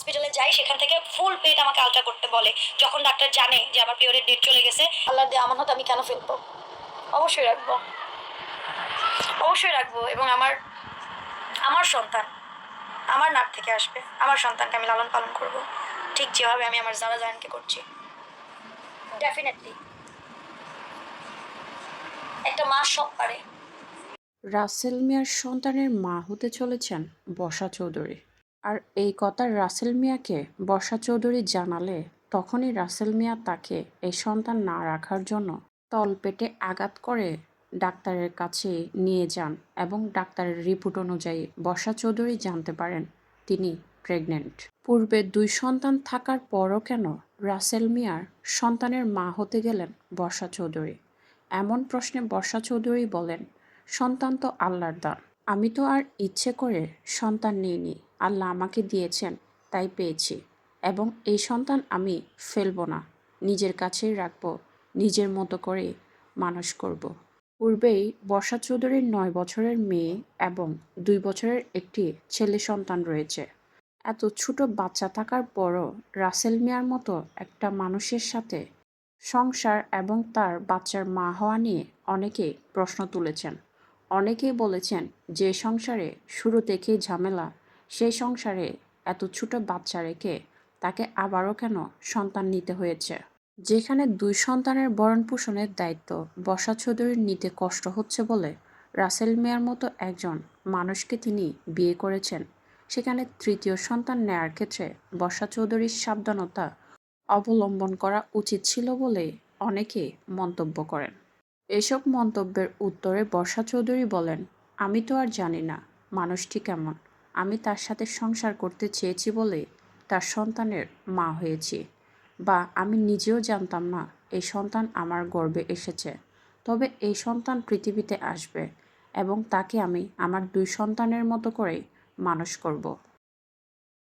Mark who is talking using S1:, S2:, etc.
S1: হসপিটালে যাই, সেখান থেকে ফুল পেট আমাকে আলট্রা করতে বলে। যখন ডাক্তার জানে যে আমার পিরিয়ডের ডেট চলে গেছে আল্লাহ দিয়ে আমানত আমি কেন ফেলব? অবশ্যই রাখব। অবশ্যই রাখব এবং আমার আমার সন্তান, আমার নাক থেকে আসবে। আমার সন্তানকে আমি লালন পালন করব। ঠিক যেভাবে আমি আমার জারা জাহানকে করছি। ডেফিনেটলি একটা মা সব পারে।
S2: রাসেল মিয়ার সন্তানের মা হতে চলেছেন বসা চৌধুরী। আর এই কথা রাসেল মিয়াকে বর্ষা চৌধুরী জানালে তখনই রাসেল মিয়া তাকে এই সন্তান না রাখার জন্য তলপেটে আঘাত করে ডাক্তারের কাছে নিয়ে যান এবং ডাক্তারের রিপোর্ট অনুযায়ী বর্ষা চৌধুরী জানতে পারেন তিনি প্রেগনেন্ট। পূর্বে দুই সন্তান থাকার পরও কেন রাসেল মিয়ার সন্তানের মা হতে গেলেন বর্ষা চৌধুরী? এমন প্রশ্নে বর্ষা চৌধুরী বলেন, সন্তান তো আল্লাহর দান। আমি তো আর ইচ্ছে করে সন্তান নিইনি। আল্লাহ আমাকে দিয়েছেন, তাই পেয়েছি। এবং এই সন্তান আমি ফেলব না, নিজের কাছেই রাখব, নিজের মতো করে মানুষ করব। পূর্বেই বর্ষা চৌধুরীর নয় বছরের মেয়ে এবং দুই বছরের একটি ছেলে সন্তান রয়েছে। এত ছোট বাচ্চা থাকার পরও রাসেল মিয়ার মতো একটা মানুষের সাথে সংসার এবং তার বাচ্চার মা হওয়া নিয়ে অনেকেই প্রশ্ন তুলেছেন। অনেকেই বলেছেন যে সংসারে শুরু থেকেই ঝামেলা সেই সংসারে এত ছোট বাচ্চা রেখে তাকে আবারও কেন সন্তান নিতে হয়েছে? যেখানে দুই সন্তানের ভরণ পোষণের দায়িত্ব বর্ষা চৌধুরীর নিতে কষ্ট হচ্ছে বলে রাসেল মিয়ার মতো একজন মানুষকে তিনি বিয়ে করেছেন। সেখানে তৃতীয় সন্তান নেয়ার ক্ষেত্রে বর্ষা চৌধুরীর সাবধানতা অবলম্বন করা উচিত ছিল বলে অনেকে মন্তব্য করেন। এসব মন্তব্যের উত্তরে বর্ষা চৌধুরী বলেন, আমি তো আর জানি না মানুষটি কেমন। আমি তার সাথে সংসার করতে চেয়েছি বলে তার সন্তানের মা হয়েছি। বা আমি নিজেও জানতাম না, এই সন্তান আমার গর্বে এসেছে। তবে এই সন্তান পৃথিবীতে আসবে এবং তাকে আমি আমার দুই সন্তানের মতো করেই মানুষ করব।